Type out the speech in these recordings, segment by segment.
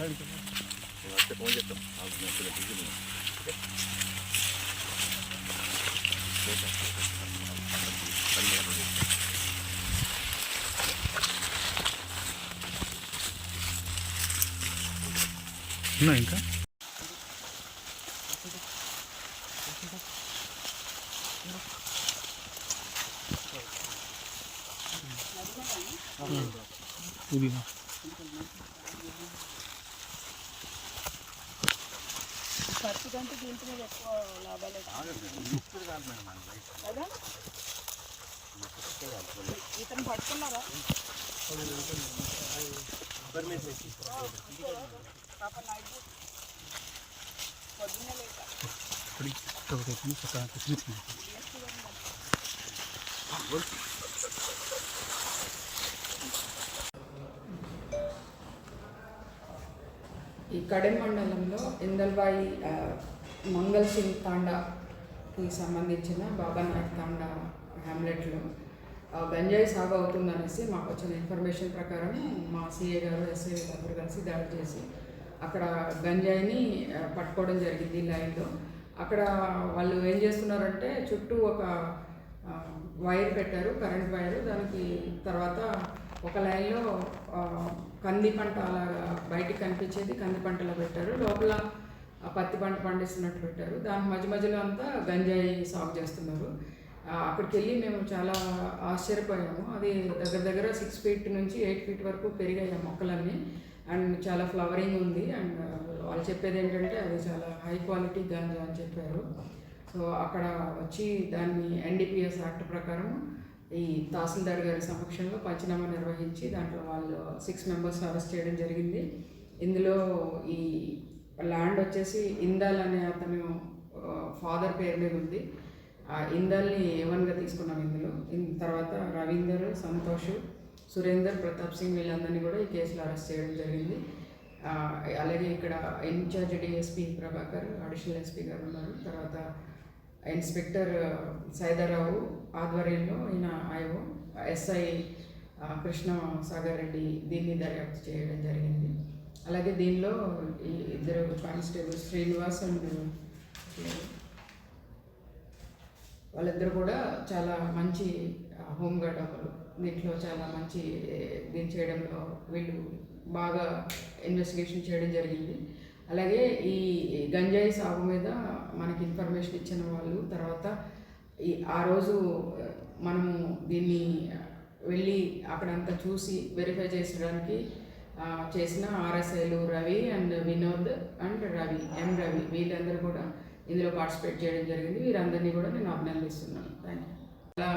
వస్తే ఫోన్ చేస్తాం నాకు నేను ఖర్చు కంటే దీంట్లో మీద ఎక్కువ లాభాలే ఇప్పుడు కాదు మేడం మన లైఫ్. కదా ఇతను పట్టుకున్నారా పాప నైట్ పొద్దున్నే లేక ఈ కడెం మండలంలో ఇందల్బాయి ఆ, సింగ్ తాండాకి సంబంధించిన బాబానాయక్ తాండా హ్యామ్లెట్లో గంజాయి సాగు అవుతుందనేసి మాకు వచ్చిన ఇన్ఫర్మేషన్ ప్రకారం మా సిఏ గారు ఎస్ఐ గారు కలిసి దాడి చేసి అక్కడ గంజాయిని పట్టుకోవడం జరిగింది లైన్లో. అక్కడ వాళ్ళు ఏం చేస్తున్నారంటే చుట్టూ ఒక వైర్ పెట్టారు కరెంట్ వైర్. దానికి తర్వాత ఒక లైన్లో కంది పంట అలాగా బయటికి కనిపించేది కంది పంటలో పెట్టారు. లోపల పత్తి పంట పండిస్తున్నట్టు పెట్టారు. దాని మధ్య మధ్యలో అంతా గంజాయి సాగు చేస్తున్నారు. అక్కడికి వెళ్ళి మేము చాలా ఆశ్చర్యపోయాము. అది దగ్గర దగ్గర సిక్స్ ఫీట్ నుంచి ఎయిట్ ఫీట్ వరకు పెరిగాయి ఆ మొక్కలన్నీ. అండ్ చాలా ఫ్లవరింగ్ ఉంది. అండ్ వాళ్ళు చెప్పేది ఏంటంటే అది చాలా హై క్వాలిటీ గంజా అని చెప్పారు. సో అక్కడ వచ్చి దాన్ని ఎన్డీపీఎస్ యాక్ట్ ప్రకారం ఈ తహసీల్దార్ గారి సమక్షంలో పంచనామా నిర్వహించి దాంట్లో వాళ్ళు సిక్స్ మెంబర్స్ అరెస్ట్ చేయడం జరిగింది. ఇందులో ఈ ల్యాండ్ వచ్చేసి ఇందాల్ అనే అతను ఫాదర్ పేరు మీద ఉంది. ఆ ఇందాల్ని ఏవన్గా తీసుకున్నాం ఇందులో. ఇన్- తర్వాత రవీందర్ సంతోష్ సురేందర్ ప్రతాప్ సింగ్ వీళ్ళందరినీ కూడా ఈ కేసులో అరెస్ట్ చేయడం జరిగింది. అలాగే ఇక్కడ incharge DSP Prabhakar additional SP గారు ఉన్నారు. తర్వాత ఇన్స్పెక్టర్ సైదారావు ఆధ్వర్యంలో ఈయన ఆయో ఎస్ఐ కృష్ణ సాగర్ రెడ్డి దీన్ని దర్యాప్తు చేయడం జరిగింది. అలాగే దీనిలో ఈ ఇద్దరు కానిస్టేబుల్ శ్రీనివాస్ అండ్ వాళ్ళిద్దరు కూడా చాలా మంచి హోంగార్డ్ ఒకరు దీంట్లో చాలా మంచి దీన్ని చేయడంలో వీళ్ళు బాగా ఇన్వెస్టిగేషన్ చేయడం జరిగింది. అలాగే ఈ గంజాయి సాగు మీద మనకి ఇన్ఫర్మేషన్ ఇచ్చిన వాళ్ళు తర్వాత ఈ ఆ రోజు మనము దీన్ని వెళ్ళి అక్కడంతా చూసి వెరిఫై చేసడానికి చేసిన ఆర్ఎస్ఐలు Ravi and Vinod and Ravi M Ravi వీళ్ళందరూ కూడా ఇందులో పార్టిసిపేట్ చేయడం జరిగింది. వీరందరినీ కూడా నేను అభినందిస్తున్నాను. థ్యాంక్ యూ చాలా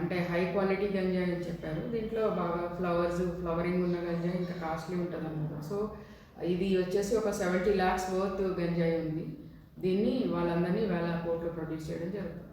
అంటే హై క్వాలిటీ గంజాయి అని చెప్పారు. దీంట్లో బాగా ఫ్లవర్స్ ఫ్లవరింగ్ ఉన్న గంజాయి ఇంకా కాస్ట్లీ ఉంటుంది అన్నమాట సో ఇది వచ్చేసి ఒక సెవెంటీ ల్యాక్స్ వర్త్ గంజాయి ఉంది. దీన్ని వాళ్ళందరినీ వేల కోట్లు ప్రొడ్యూస్ చేయడం జరుగుతుంది.